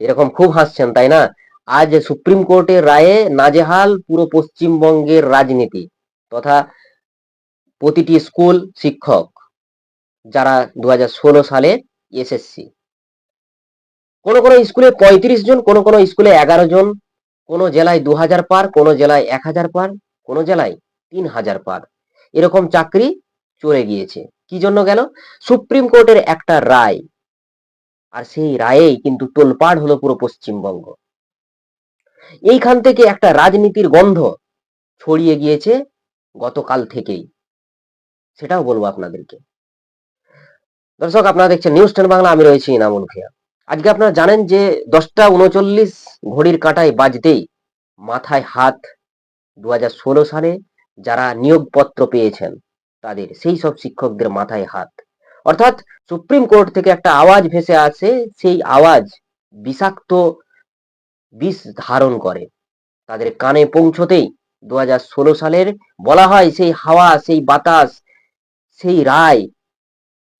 এরকম খুব হাসছেন তাই না আজ সুপ্রিম কোর্টের রায়ে নাজেহাল পুরো পশ্চিমবঙ্গের রাজনীতি তথা প্রতিটি স্কুল শিক্ষক যারা দু সালে এসএসসি কোনো কোনো স্কুলে পঁয়ত্রিশ জন কোনো কোনো স্কুলে এগারো জন কোনো জেলায় দু হাজার পার কোন জেলায় এক হাজার পার কোন জেলায় তিন হাজার পার এরকম চাকরি চলে গিয়েছে কি জন্য গেল? সুপ্রিম কোর্টের একটা রায়। আর সেই রায়েই কিন্তু তোলপাড় হলো পুরো পশ্চিমবঙ্গ। এইখান থেকে একটা রাজনীতির গন্ধ ছড়িয়ে গিয়েছে গতকাল থেকেই। সেটাও বলব আপনাদেরকে। দর্শক, আপনারা দেখছেন নিউজ টেন বাংলা, আমি রয়েছি ইনামুল খেয়া আজকে আপনারা জানেন যে দশটা উনচল্লিশ ঘড়ির কাঁটায় বাজতেই মাথায় হাত দু হাজার ষোলো সালে যারা নিয়োগপত্র পেয়েছেন তাদের, সেই সব শিক্ষকদের মাথায় হাত। অর্থাৎ সুপ্রিম কোর্ট থেকে একটা আওয়াজ ভেসে আসে, সেই আওয়াজ বিষাক্ত বিষ ধারণ করে। তাদের কানে পৌঁছতেই দু হাজার ষোলো সালের বলা হয় সেই হাওয়া, সেই বাতাস, সেই রায়,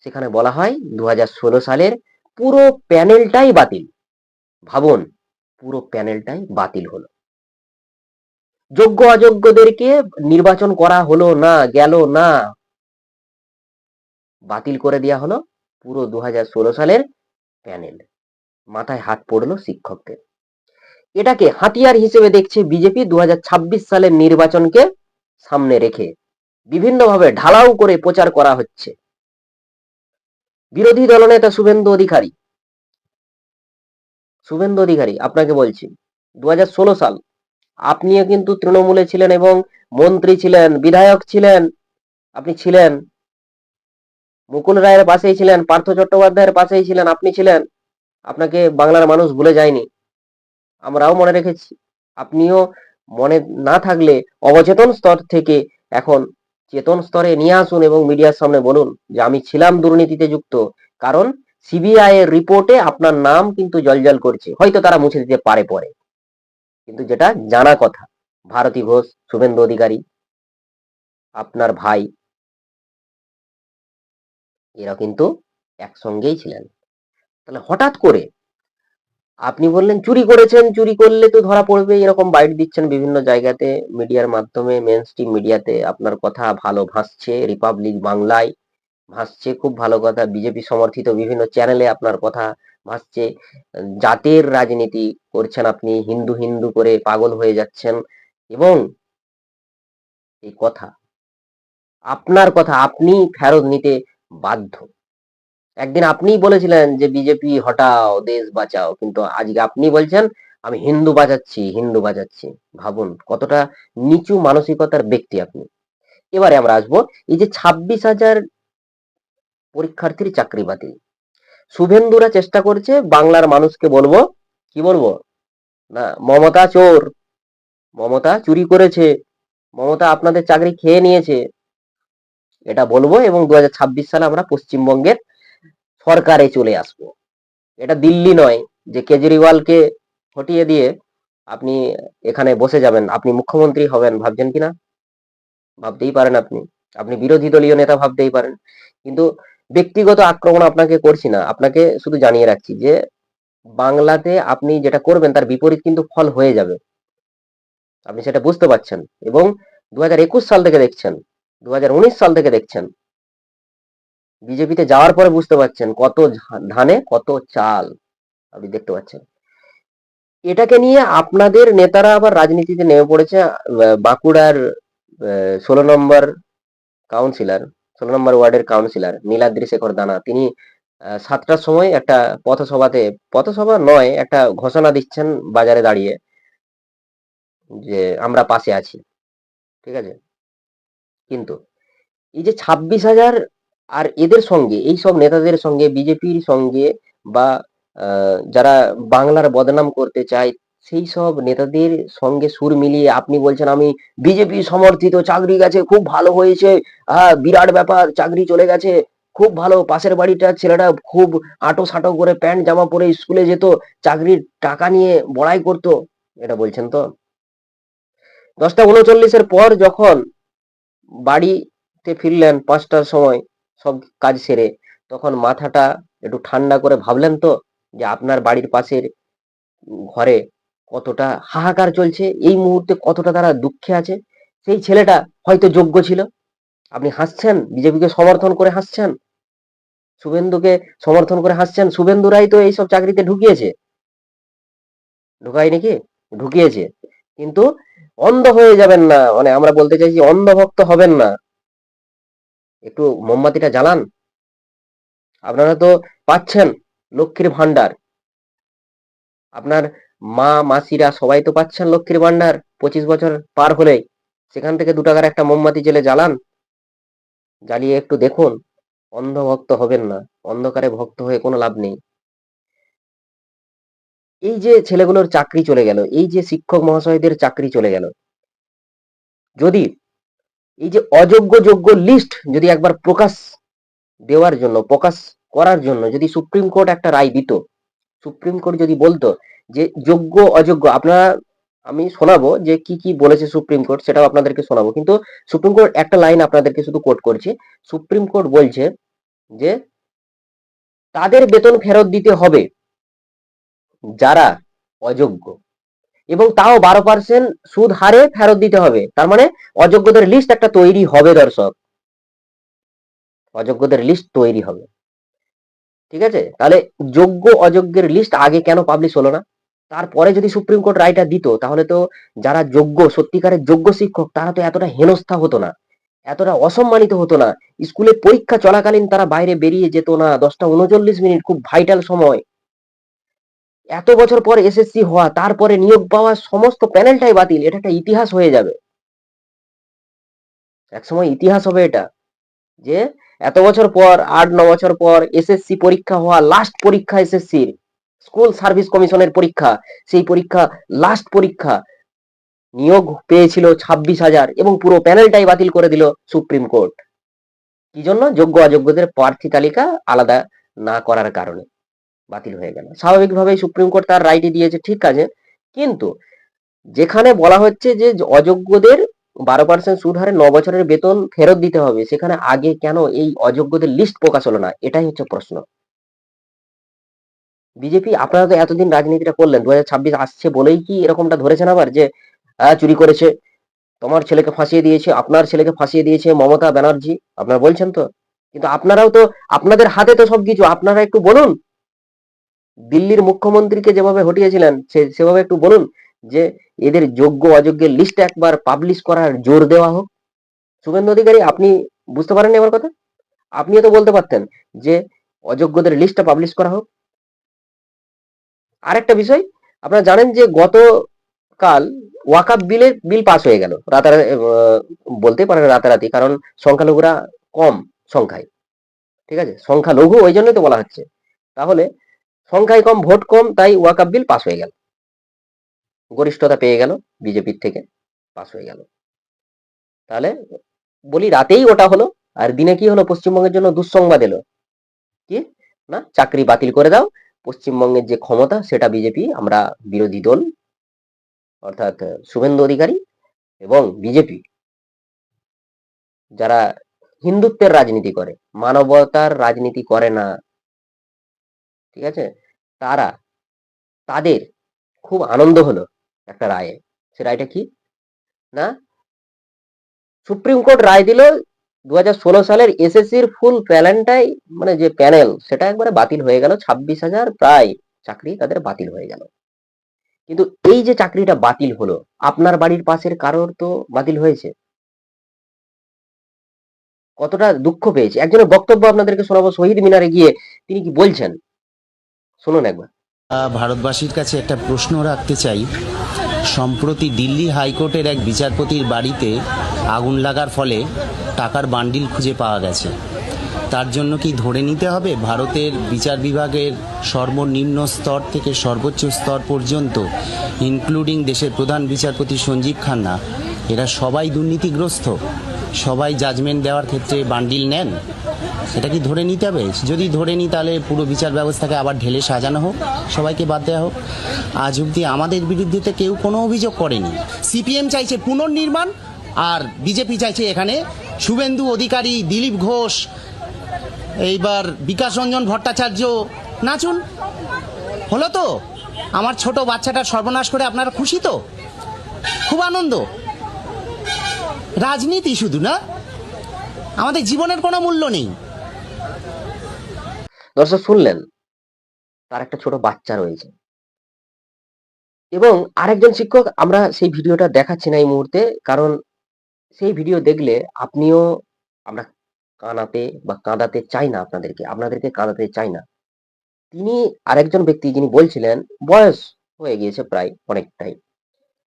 সেখানে বলা হয় দু হাজার ষোলো সালের পুরো প্যানেলটাই বাতিল। ভাবুন, পুরো প্যানেলটাই বাতিল হলো। যোগ্য অযোগ্যদেরকে নির্বাচন করা হলো না, গেল না। বাতিল করে দেওয়া হলো পুরো দু হাজার ষোলো সালের প্যানেল। মাথায় হাত পড়ল শিক্ষকদের এটাকে হাতিয়ার হিসেবে দেখছে বিজেপি দু হাজার ছাব্বিশ সালের নির্বাচনকে সামনে রেখে। বিভিন্নভাবে ঢালাও করে প্রচার করা হচ্ছে। বিরোধী দলনেতা শুভেন্দু অধিকারী। শুভেন্দু অধিকারী, আপনাকে বলছি দু হাজার ষোলো সাল আপনিও কিন্তু তৃণমূলে ছিলেন এবং মন্ত্রী ছিলেন, বিধায়ক ছিলেন, আপনি ছিলেন। মুকুল রায়ের পাশেই ছিলেন, পার্থ চট্টোপাধ্যায়ের পাশেই ছিলেন, আপনি ছিলেন। আপনাকে বাংলার মানুষ ভুলে যায়নি। আমরাও মনে রেখেছি। আপনিও মনে না থাকলে অবচেতন স্তর থেকে এখন চেতন স্তরে নিয়ে আসুন এবং মিডিয়ার সামনে বলুন যে আমি ছিলাম দুর্নীতিতে যুক্ত, কারণ সিবিআই এর রিপোর্টে আপনার নাম কিন্তু জলজল করছে। হয়তো তারা মুছে দিতে পারে পরে। কিন্তু যেটা জানা কথা, ভারতী ঘোষ, শুভেন্দু অধিকারী, আপনার ভাই, এরা কিন্তু একসঙ্গেই ছিলেন। তাহলে হঠাৎ করে আপনি বললেন, চুরি করেছেন, চুরি করলে তো ধরা পড়বে। এরকম বাইট দিচ্ছেন বিভিন্ন জায়গাতে, মিডিয়ার মাধ্যমে মেন স্ট্রিম মিডিয়াতে। আপনার কথা ভালো ভাসছে রিপাবলিক বাংলায় ভাসছে, খুব ভালো কথা। বিজেপি সমর্থিত বিভিন্ন চ্যানেলে আপনার কথা ভাসছে জাতের রাজনীতি করছেন আপনি, হিন্দু হিন্দু করে পাগল হয়ে যাচ্ছেন। এবং এই কথা, আপনার কথা আপনি ফেরত নিতে বাধ্য। একদিন আপনিই বলেছিলেন যে, বিজেপি, হটাও, দেশ বাঁচাও। কিন্তু আজকে আপনি বলছেন, আমি হিন্দু বাঁচাচ্ছি হিন্দু বাঁচাচ্ছি। ভাবুন, কতটা নিচু মানসিকতার ব্যক্তি আপনি। এবারে আমরা আসব, এই যে ছাব্বিশ হাজার পরীক্ষার্থীর চাকরি বাতিল। শুভেন্দুরা চেষ্টা করছে বাংলার মানুষকে বলব, কি বলব? না, মমতা চোর। মমতা চুরি করেছে। মমতা আপনাদের চাকরি খেয়ে নিয়েছে। এটা বলব এবং দুহাজার ছাব্বিশ সালে আমরা পশ্চিমবঙ্গের সরকারে চলে আসব। এটা দিল্লি নয় যে কেজরিওয়ালকে হটিয়ে দিয়ে আপনি এখানে বসে যাবেন। আপনি মুখ্যমন্ত্রী হবেন, ভাবছেন কিনা? ভাবতেই পারেন আপনি। আপনি বিরোধী দলীয় নেতা ভাবতেই পারেন। কিন্তু ব্যক্তিগত আক্রমণ আপনাকে করছি না। আপনাকে শুধু জানিয়ে রাখছি যে, বাংলাতে আপনি যেটা করবেন তার বিপরীত কিন্তু ফল হয়ে যাবে। আপনি সেটা বুঝতে পারছেন এবং দু হাজার একুশ সাল থেকে দেখছেন দু হাজার উনিশ সাল থেকে দেখছেন। বিজেপিতে যাওয়ার পরে বুঝতে পারছেন কত ধানে কত চাল, আপনি দেখতে পাচ্ছেন। এটাকে নিয়ে আপনাদের নেতারা আবার রাজনীতিতে নেমে পড়েছে বাঁকুড়ার ষোলো নম্বর কাউন্সিলর ষোলো নম্বর ওয়ার্ডের কাউন্সিলর নীলাদ্রি শেখর দানা। তিনি সাতটার সময় একটা পথসভাতে, পথসভা নয়, একটা ঘোষণা দিচ্ছেন বাজারে দাঁড়িয়ে যে আমরা পাশে আছি। ঠিক আছে? কিন্তু এই যে ছাব্বিশ হাজার আর এদের সঙ্গে, এই সব নেতাদের সঙ্গে, বিজেপির সঙ্গে বা যারা বাংলার বদনাম করতে চায় সেই সব নেতাদের সঙ্গে সুর মিলিয়ে আপনি বলছেন, আমি বিজেপি সমর্থিত, চাকরি গেছে, খুব ভালো হয়েছে হ্যাঁ বিরাট ব্যাপার, চাকরি চলে গেছে, খুব ভালো, পাশের বাড়িটার ছেলেটা খুব আটো সাটো করে প্যান্ট, জামা পরে স্কুলে যেত, চাকরির টাকা নিয়ে বড়াই করতো, এটা বলছেন তো? দশটা উনচল্লিশের পর যখন বাড়িতে ফিরলেন পাঁচটার সময়, সব কাজ সেরে, তখন মাথাটা একটু ঠান্ডা করে ভাবলেন তো, যে আপনার বাড়ির পাশের ঘরে কতটা হাহাকার চলছে, এই মুহূর্তে কতটা তারা দুঃখে আছে, সেই ছেলেটা হয়তো যোগ্য ছিল। আপনি হাসছেন, বিজেপিকে সমর্থন করে হাসছেন, শুভেন্দুকে সমর্থন করে হাসছেন শুভেন্দু রায় তো এইসব চাকরিতে ঢুকিয়েছে। ঢুকাই নাকি ঢুকিয়েছে। কিন্তু অন্ধ হয়ে যাবেন না মানে আমরা বলতে চাইছি অন্ধভক্ত হবেন না। একটু মোমবাতিটা জ্বালান। আপনারা তো পাচ্ছেন লক্ষ্মীর ভান্ডার আপনার মা, মাসিরা সবাই তো পাচ্ছেন লক্ষ্মীর ভান্ডার পঁচিশ বছর পার হলেই সেখান থেকে দু টাকার একটা মোমবাতি জেলে জ্বালান। জ্বালিয়ে একটু দেখুন, অন্ধভক্ত হবেন না। অন্ধকারে ভক্ত হয়ে কোনো লাভ নেই। এই যে ছেলেগুলোর চাকরি চলে গেল, এই যে শিক্ষক মহাশয়দের চাকরি চলে গেল, যদি এই যে অযোগ্য যোগ্য লিস্ট যদি একবার প্রকাশ দেওয়ার জন্য, প্রকাশ করার জন্য যদি সুপ্রিম কোর্ট একটা রায় দিত, সুপ্রিম কোর্ট যদি বলতো যে যোগ্য, অযোগ্য, আপনারা, আমি শোনাবো যে কি কি বলেছে সুপ্রিম কোর্ট, সেটাও আপনাদেরকে শোনাবো। কিন্তু সুপ্রিম কোর্ট একটা লাইন আপনাদেরকে শুধু কোট করছি। সুপ্রিম কোর্ট বলছে যে, তাদের বেতন ফেরত দিতে হবে যারা অযোগ্য এবং তাও বারো পার্সেন্ট সুদ হারে ফেরত দিতে হবে। তার মানে অযোগ্যদের লিস্ট একটা তৈরি হবে দর্শক। অযোগ্যদের লিস্ট তৈরি হবে। ঠিক আছে? তাহলে যোগ্য, অযোগ্যের লিস্ট আগে কেন পাবলিশ হলো না? তারপরে যদি সুপ্রিম কোর্ট রায়টা দিত, তাহলে তো যারা যোগ্য, সত্যিকারের যোগ্য শিক্ষক, তারা তো এতটা হেনস্থা হতো না, এতটা অসম্মানিত হতো না। স্কুলে পরীক্ষা চলাকালীন তারা বাইরে বেরিয়ে যেত না, দশটা উনচল্লিশ মিনিট, খুব ভাইটাল সময়। এত বছর পর এসএসসি হওয়া, তারপরে নিয়োগ পাওয়া, সমস্ত প্যানেলটাই বাতিল, এটা একটা ইতিহাস হয়ে যাবে। একসময় ইতিহাস হবে এটা, যে এত বছর পর, আট, ন বছর পর এসএসসি পরীক্ষা হওয়া লাস্ট পরীক্ষা এসএসসির। স্কুল সার্ভিস কমিশনের পরীক্ষা, সেই পরীক্ষা লাস্ট পরীক্ষা নিয়োগ পেয়েছিল ছাব্বিশ হাজার এবং পুরো প্যানেলটাই বাতিল করে দিল সুপ্রিম কোর্ট। কি জন্য? যোগ্য অযোগ্যদের প্রার্থী তালিকা আলাদা না করার কারণে বাতিল হয়ে গেল। স্বাভাবিকভাবেই সুপ্রিম কোর্ট তার রাইটই দিয়েছে, ঠিক আছে, কিন্তু যেখানে বলা হচ্ছে যে অযোগ্যদের বারো পার্সেন্ট সুদ হারে ন বছরের বেতন ফেরত দিতে হবে, সেখানে আগে কেন এই অযোগ্যদের লিস্ট প্রকাশ হলো না? এটাই হচ্ছে প্রশ্ন। বিজেপি আপনারা তো এতদিন রাজনীতিটা করলেন দু আসছে বলেই কি এরকমটা ধরেছেন আবার যে চুরি করেছে? তোমার ছেলেকে ফাঁসিয়ে দিয়েছে, আপনার ছেলেকে ফাঁসিয়ে দিয়েছে মমতা ব্যানার্জি, আপনারা বলছেন তো? কিন্তু আপনারাও তো, আপনাদের হাতে তো সবকিছু, আপনারা একটু বলুন। দিল্লির মুখ্যমন্ত্রীকে যেভাবে হটিয়েছিলেন সেভাবে একটু বলুন যে, এদের যোগ্য অযোগ্যের লিস্ট একবার পাবলিশ করার জোর দেওয়া হোক। শুভেন্দু অধিকারী, আপনি বুঝতে পারেন আমার কথা? আপনিও তো বলতে পারতেন যে, অযোগ্যদের লিস্টটা পাবলিশ করা হোক। আরেকটা বিষয় আপনারা জানেন যে গতকাল ওয়াকাপ বিলের বিল পাস হয়ে গেল। রাতারাতি আহ, বলতে পারেন রাতারাতি কারণ সংখ্যালঘুরা কম সংখ্যায়। ঠিক আছে? সংখ্যালঘু ওই জন্যই তো বলা হচ্ছে। তাহলে সংখ্যায় কম ভোট কম তাই ওয়াকাপ বিল পাস হয়ে গেল। গরিষ্ঠতা পেয়ে গেল বিজেপির থেকে পাস হয়ে গেল। তাহলে বলি রাতেই ওটা হলো আর দিনে কি হলো? পশ্চিমবঙ্গের জন্য দুঃসংবাদ এলো। কি? না? চাকরি বাতিল করে দাও পশ্চিমবঙ্গের যে ক্ষমতা, সেটা বিজেপি আমরা বিরোধী দল, অর্থাৎ শুভেন্দু অধিকারী এবং বিজেপি যারা হিন্দুত্বের রাজনীতি করে, মানবতার রাজনীতি করে না, ঠিক আছে? তারা, তাদের খুব আনন্দ হলো একটা রায়ে। সে রায়টা কি? না? সুপ্রিম কোর্ট রায় দিল দু হাজার ষোলো সালের এসএসসির ফুল প্যানেলটাই মানে যে প্যানেল সেটা একবারে বাতিল হয়ে গেল। ছাব্বিশ হাজার প্রায় চাকরি তাদের বাতিল হয়ে গেল। কিন্তু এই যে চাকরিটা বাতিল হলো, আপনার বাড়ির পাশের কারোর তো বাতিল হয়েছে? কতটা দুঃখ পেয়েছে। একজনের বক্তব্য আপনাদেরকে শোনাবো। শহীদ মিনারে গিয়ে তিনি কি বলছেন? শুনুন একবার। ভারতবাসীর কাছে একটা প্রশ্ন রাখতে চাই। সম্প্রতি দিল্লি হাইকোর্টের এক বিচারপতির বাড়িতে আগুন লাগার ফলে টাকার বান্ডিল খুঁজে পাওয়া গেছে। তার জন্য কি ধরে নিতে হবে? ভারতের বিচার বিভাগের সর্বনিম্ন স্তর থেকে সর্বোচ্চ স্তর পর্যন্ত ইনক্লুডিং দেশের প্রধান বিচারপতি সঞ্জীব খান্না, এরা সবাই দুর্নীতিগ্রস্ত? সবাই জাজমেন্ট দেওয়ার ক্ষেত্রে বান্ডিল নেন? এটা কি ধরে নিতে হবে? যদি ধরে নিই তাহলে পুরো বিচার ব্যবস্থাকে আবার ঢেলে সাজানো হোক, সবাইকে বাদ দেওয়া হোক। আজ অবধি আমাদের বিরুদ্ধে কেউ কোনো অভিযোগ করেনি। সিপিএম চাইছে পুনর্নির্মাণ, আর বিজেপি চাইছে এখানে শুভেন্দু অধিকারী, দিলীপ ঘোষ, এইবার বিকাশ রঞ্জন ভট্টাচার্য। নাচুন। হলো তো? আমার ছোট বাচ্চাটা সর্বনাশ করে আপনারা খুশি তো? খুব আনন্দ। রাজনীতি শুধু না, আমাদের জীবনের কোনো মূল্য নেই। দর্শক শুনলেন, তার একটা ছোট বাচ্চা রয়েছে। এবং আরেকজন শিক্ষক আমরা সেই ভিডিওটা দেখাচ্ছি না এই মুহূর্তে, কারণ সেই ভিডিও দেখলে আপনিও আমরা কানাতে বা কাঁদাতে চাই না আপনাদেরকে আপনাদেরকে কাঁদাতে চাই না। তিনি আরেকজন ব্যক্তি যিনি বলছিলেন, বয়স হয়ে গিয়েছে প্রায় অনেকটাই।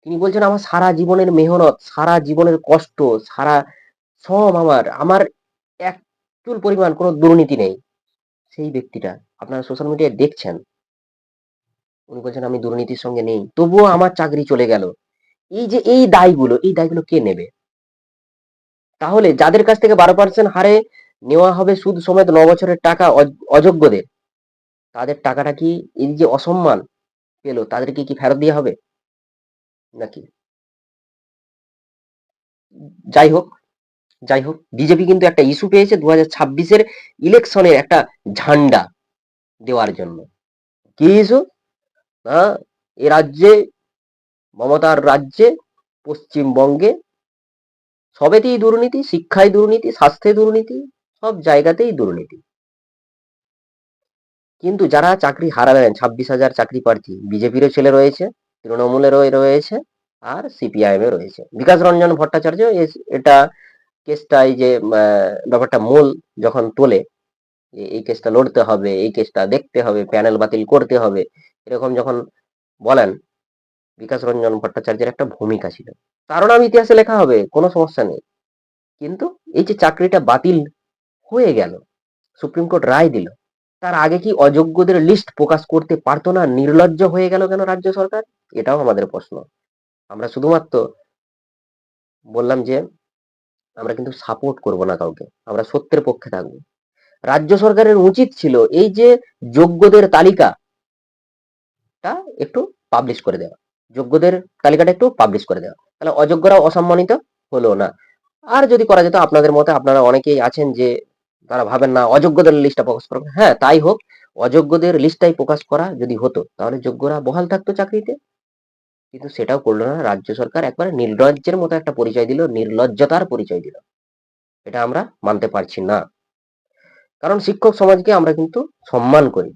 তিনি বলছেন, আমার সারা জীবনের মেহনত, সারা জীবনের কষ্ট, সারা শ্রম আমার আমার এক চুল পরিমাণ কোনো দুর্নীতি নেই। সেই ব্যক্তিটা আপনারা সোশ্যাল মিডিয়ায় দেখছেন। উনি বলছেন, আমি দুর্নীতির সঙ্গে নেই। তবুও আমার চাকরি চলে গেল। এই যে এই দায়গুলো এই দায়গুলো কে নেবে? তাহলে যাদের কাছ থেকে বারো পার্সেন্ট হারে নেওয়া হবে সুদ সমেত ন বছরের টাকা অযোগ্যদের, তাদের টাকাটা কি এই যে অসম্মান পেল, তাদেরকে কি ফেরত দেওয়া হবে? নাকি? যাই হোক যাই হোক বিজেপি কিন্তু একটা ইস্যু পেয়েছে দু হাজার ছাব্বিশের ইলেকশনের একটা ঝান্ডা দেওয়ার জন্য। কি ইস্যু না, এ রাজ্যে, মমতার রাজ্যে, পশ্চিমবঙ্গে সবেতেই দুর্নীতি, শিক্ষায় দুর্নীতি, স্বাস্থ্যে দুর্নীতি, সব জায়গাতেই দুর্নীতি। কিন্তু যারা চাকরি হারালেন ছাব্বিশ হাজার চাকরি প্রার্থী বিজেপিরও ছেলে রয়েছে, তৃণমূলেরও রয়েছে, আর সিপিআইএম এ রয়েছে। বিকাশ রঞ্জন ভট্টাচার্য এটা কেসটা এই যে ব্যাপারটা মূল যখন তোলে যে এই কেসটা লড়তে হবে, এই কেসটা দেখতে হবে, প্যানেল বাতিল করতে হবে, এরকম যখন বলেন, বিকাশ রঞ্জন ভট্টাচার্যের একটা ভূমিকা ছিল। তারও নাম ইতিহাসে লেখা হবে, কোনো সমস্যা নেই। কিন্তু এই যে চাকরিটা বাতিল হয়ে গেল, সুপ্রিম কোর্ট রায় দিল, তার আগে কি অযোগ্যদের লিস্ট প্রকাশ করতে পারতো না, নির্লজ্জ হয়ে গেল কেন রাজ্য সরকার? এটাও আমাদের প্রশ্ন। আমরা শুধুমাত্র বললাম যে আমরা কিন্তু সাপোর্ট করব না কাউকে, আমরা সত্যের পক্ষে থাকব। রাজ্য সরকারের উচিত ছিল এই যে যোগ্যদের তালিকাটা একটু পাবলিশ করে দেওয়া। যোগ্যদের তালিকাটা একটু পাবলিশ করে দেওয়া। তাহলে অযোগ্যরা অসম্মানিত হলো না। আর যদি করা যেত আপনাদের মতে আপনারা অনেকেই আছেন যে তারা ভাবেন না অযোগ্যদের লিস্টটা প্রকাশ করবে। হ্যাঁ তাই হোক, অযোগ্যদের লিস্টটাই প্রকাশ করা যদি হতো, তাহলে যোগ্যরা বহাল থাকতো চাকরিতে। কিন্তু সেটাও করল না। রাজ্য সরকার একবারে নির্লজ্জের মতো একটা পরিচয় দিল, নির্লজ্জতার পরিচয় দিল। এটা আমরা মানতে পারছি না। কারণ শিক্ষক সমাজকে আমরা কিন্তু সম্মান করি।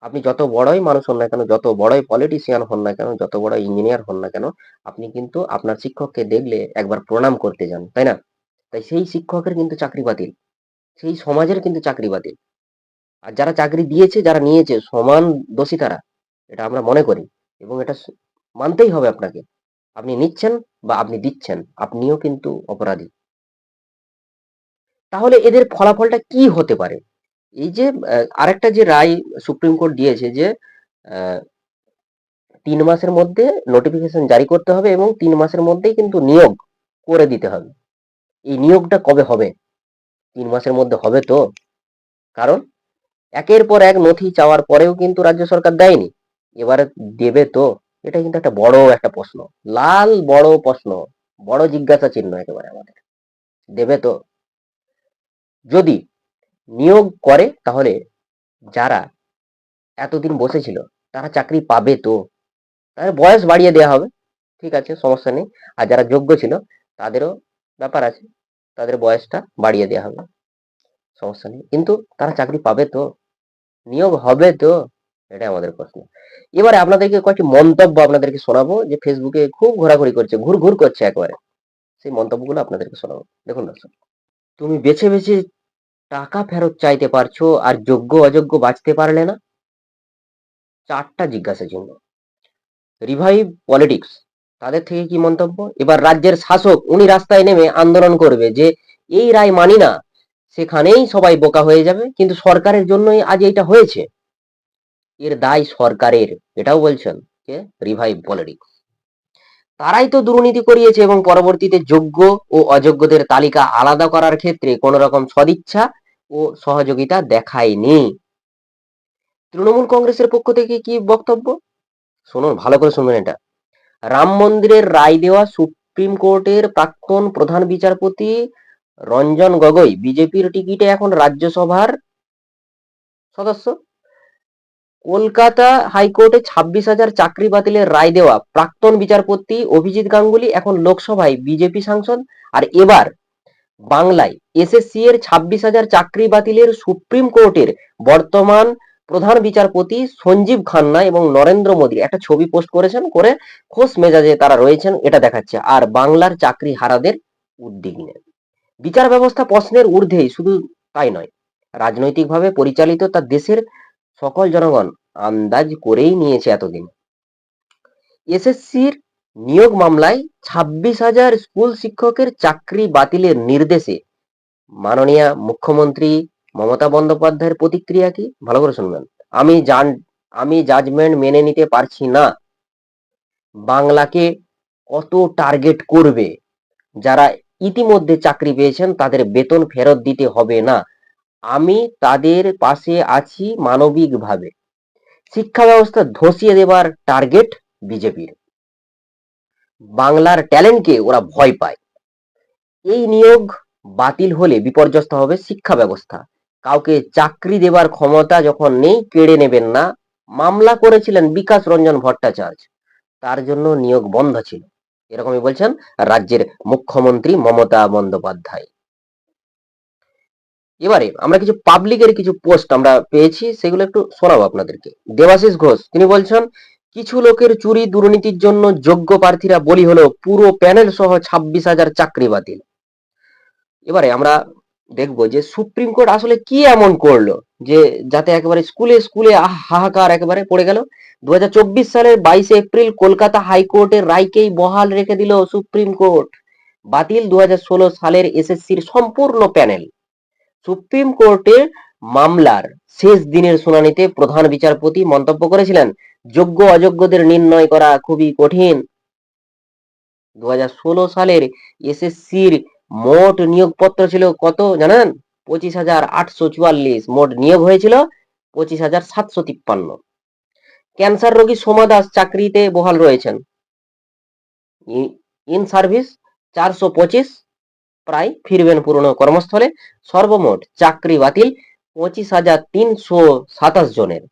আপনি যত বড়ই মানুষ হন না কেন, যত বড়ই পলিটিশিয়ান হন না কেন, যত বড় ইঞ্জিনিয়ার হন না কেন, আপনি কিন্তু আপনার শিক্ষককে দেখলে একবার প্রণাম করতে যান, তাই না? তাই সেই শিক্ষকের কিন্তু চাকরি বাতিল। সেই সমাজের কিন্তু চাকরি বাতিল। আর যারা চাকরি দিয়েছে, যারা নিয়েছে, সমান দোষী তারা, এটা আমরা মনে করি। এবং এটা মানতেই হবে আপনাকে। আপনি নিচ্ছেন বা আপনি দিচ্ছেন, আপনিও কিন্তু অপরাধী। তাহলে এদের ফলাফলটা কি হতে পারে? এই যে আরেকটা যে রায় সুপ্রিম কোর্ট দিয়েছে যে তিন মাসের মধ্যে নোটিফিকেশন জারি করতে হবে এবং তিন মাসের মধ্যেই কিন্তু নিয়োগ করে দিতে হবে। এই নিয়োগটা কবে হবে? তিন মাসের মধ্যে হবে তো? কারণ একের পর এক নথি চাওয়ার পরেও কিন্তু রাজ্য সরকার দেয়নি। এবারে দেবে তো? এটা কিন্তু একটা বড় একটা প্রশ্ন। লাল বড় প্রশ্ন, বড় জিজ্ঞাসা চিহ্ন একেবারে আমাদের। দেবে তো? যদি নিয়োগ করে, তাহলে যারা এতদিন বসেছিল, তারা চাকরি পাবে তো? তাদের বয়স বাড়িয়ে দেওয়া হবে। ঠিক আছে, সমস্যা নেই। আর যারা যোগ্য ছিল, তাদেরও ব্যাপার আছে। তাদের বয়সটা বাড়িয়ে দেওয়া হবে। সমস্যা নেই। কিন্তু তারা চাকরি পাবে তো? নিয়োগ হবে তো? এটাই আমাদের প্রশ্ন। এবারে আপনাদেরকে কয়েকটি মন্তব্য আপনাদেরকে শোনাবো, যে ফেসবুকে খুব ঘোরাঘুরি করছে, ঘুর ঘুর করছে একবারে। সেই মন্তব্যগুলো আপনাদেরকে শোনাবো। দেখুন দর্শক তুমি বেছে বেছে টাকা ফেরত চাইতে পারছ আর যোগ্য অযোগ্য বাঁচতে পারলে না? চারটা জিজ্ঞাসা চিহ্ন রিভাইভ পলিটিক্স তাদের থেকে কি মন্তব্য? এবার রাজ্যের শাসক, উনি রাস্তায় নেমে আন্দোলন করবে যে, এই রায় মানি না, সেখানেই সবাই বোকা হয়ে যাবে, কিন্তু সরকারের জন্যই আজ এইটা হয়েছে। এর দায় সরকারের, এটাও বলছেন কে? রিভাইভ পলিটিক্স তারাই তো দুর্নীতি করিয়েছে এবং পরবর্তীতে যোগ্য ও অযোগ্যদের তালিকা আলাদা করার ক্ষেত্রে কোন রকম সদিচ্ছা ও সহযোগিতা দেখায়নি। তৃণমূল কংগ্রেসের পক্ষ থেকে কি বক্তব্য? শুনুন, ভালো করে শুনুন এটা। রাম মন্দিরের রায় দেওয়া সুপ্রিম কোর্টের প্রাক্তন প্রধান বিচারপতি রঞ্জন গগৈ, বিজেপির টিকিটে এখন রাজ্যসভার সদস্য। কলকাতা হাইকোর্টে ছাব্বিশ হাজার চাকরি বাতিলের রায় দেওয়া প্রাক্তন বিচারপতি অভিজিৎ গাঙ্গুলি এখন লোকসভায় বিজেপি সাংসদ। আর এবার বাংলায় এসএসসি এর ছাব্বিশ হাজার চাকরি বাতিলের সুপ্রিম কোর্টের বর্তমান প্রধান বিচারপতি সঞ্জীব খান্না এবং নরেন্দ্র মোদী একটা ছবি পোস্ট করেছেন করে খোশ মেজাজে তারা রয়েছেন, এটা দেখাচ্ছে। আর বাংলার চাকরি হারাদের উদ্বিগ্নে। বিচার ব্যবস্থা প্রশ্নের ঊর্ধ্বেই, শুধু তাই নয়, রাজনৈতিকভাবে পরিচালিত তার দেশের সকল জনগণ আন্দাজ করেই নিয়েছে এতদিন। এসএসসির নিয়োগ মামলায় ছাব্বিশ হাজার স্কুল শিক্ষকের চাকরি বাতিলের নির্দেশে মাননীয় মুখ্যমন্ত্রী মমতা বন্দ্যোপাধ্যায়ের প্রতিক্রিয়া কি? ভালো করে শুনবেন। আমি জান, আমি জাজমেন্ট মেনে নিতে পারছি না। বাংলাকে কত টার্গেট করবে? যারা ইতিমধ্যে চাকরি পেয়েছেন তাদের বেতন ফেরত দিতে হবে না। আমি তাদের পাশে আছি মানবিকভাবে। শিক্ষা ব্যবস্থা ধসিয়ে দেবার টার্গেট বিজেপির। বাংলার ট্যালেন্টকে ওরা ভয় পায়। এই নিয়োগ বাতিল হলে বিপর্যস্ত হবে শিক্ষা ব্যবস্থা কাউকে চাকরি দেবার ক্ষমতা যখন নেই, কেড়ে নেবেন না। মামলা করেছিলেন বিকাশ রঞ্জন ভট্টাচার্য। তার জন্য নিয়োগ বন্ধ ছিল। এরকমই বলছেন রাজ্যের মুখ্যমন্ত্রী মমতা বন্দ্যোপাধ্যায়। এবারে আমরা কিছু পাবলিকের কিছু পোস্ট আমরা পেয়েছি, সেগুলো একটু শোনাবো আপনাদেরকে। দেবাশিস ঘোষ, তিনি বলছেন, কিছু লোকের চুরি দুর্নীতির জন্য যোগ্য প্রার্থীরা বলি হলো পুরো প্যানেল সহ ছাব্বিশ হাজার চাকরি বাতিল। এবারে আমরা দেখব যে সুপ্রিম কোর্ট আসলে কি এমন করল, যে যাতে একেবারে স্কুলে স্কুলে হাহাকার একেবারে পড়ে গেল। দু হাজার চব্বিশ সালের বাইশে এপ্রিল কলকাতা হাইকোর্টের রায়কেই বহাল রেখে দিল সুপ্রিম কোর্ট। বাতিল দুই হাজার ষোলো সালের এসএসসির সম্পূর্ণ প্যানেল সুপ্রিম কোর্টের মামলার শেষ দিনের শুনানিতে প্রধান বিচারপতি মন্তব্য করেছিলেন, যোগ্য অযোগ্যদের নির্ণয় করা খুবই কঠিন। দু হাজার ষোলো সালের এসএসসির মোট নিয়োগপত্র ছিল কত জানেন? পঁচিশ হাজার আটশো চুয়াল্লিশ। মোট নিয়োগ হয়েছিল পঁচিশ হাজার সাতশো তিপ্পান্ন। ক্যান্সার রোগী সোমা দাস চাকরিতে বহাল রয়েছেন। ইন সার্ভিস চারশো পঁচিশ প্রায় ফিরবেন পুরনো কর্মস্থলে। সর্বমোট চাকরি বাতিল পঁচিশ হাজার তিনশো সাতাশ জনের।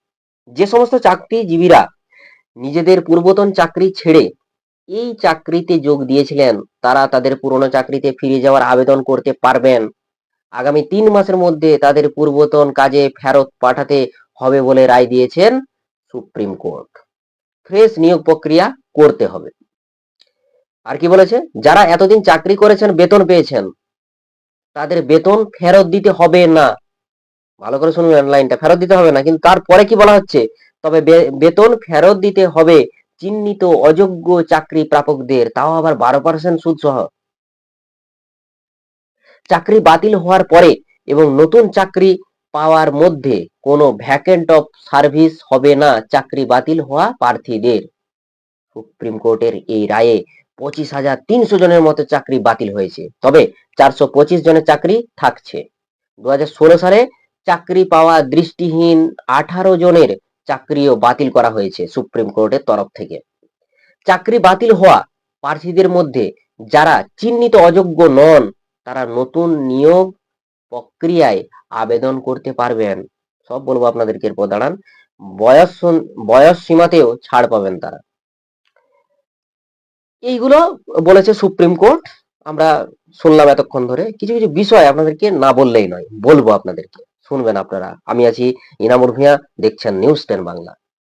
যে সমস্ত চাকরিজীবীরা নিজেদের পূর্বতন চাকরি ছেড়ে এই চাকরিতে যোগ দিয়েছিলেন, তারা তাদের পুরনো চাকরিতে ফিরে যাওয়ার আবেদন করতে পারবেন। আগামী তিন মাসের মধ্যে তাদের পূর্বতন কাজে ফেরত পাঠাতে হবে বলে রায় দিয়েছেন সুপ্রিম কোর্ট। ফ্রেশ নিয়োগ প্রক্রিয়া করতে হবে। আর কি বলেছে? যারা এতদিন চাকরি করেছেন, বেতন পেয়েছেন, তাদের বেতন ফেরত দিতে হবে না। ভালো করে শুনবেন লাইনটা, ফেরত দিতে হবে না। কিন্তু তারপরে কি বলা হচ্ছে? তবে বেতন ফেরত দিতে হবে চিহ্নিত অযোগ্য চাকরি প্রাপকদের। তাও আবার বারো পার্সেন্ট সুদ সহ। চাকরি বাতিল হওয়ার পরে এবং নতুন চাকরি পাওয়ার মধ্যে কোনো ভ্যাকেন্ট অফ সার্ভিস হবে না চাকরি বাতিল হওয়া প্রার্থীদের। সুপ্রিম কোর্টের এই রায়ে পঁচিশ হাজার তিনশো জনের মতো চাকরি বাতিল হয়েছে। তবে চারশো পঁচিশ জনের চাকরি থাকছে। দু সালে চাকরি পাওয়া দৃষ্টিহীন আঠারো জনের চাকরিও বাতিল করা হয়েছে সুপ্রিম কোর্টের তরফ থেকে। চাকরি বাতিল হওয়া প্রার্থীদের মধ্যে যারা চিহ্নিত অযোগ্য নন, তারা নতুন নিয়োগ প্রক্রিয়ায় আবেদন করতে পারবেন। সব বলব আপনাদেরকে এরপর দাঁড়ান। বয়স বয়স সীমাতেও ছাড় পাবেন তারা। এইগুলো বলেছে সুপ্রিম কোর্ট, আমরা শুনলাম এতক্ষণ ধরে। কিছু কিছু বিষয় আপনাদেরকে না বললেই নয়, বলব আপনাদেরকে। শুনবেন আপনারা। আমি আছি ইনামুর ভূঁয়া দেখছেন নিউজ টেন বাংলা।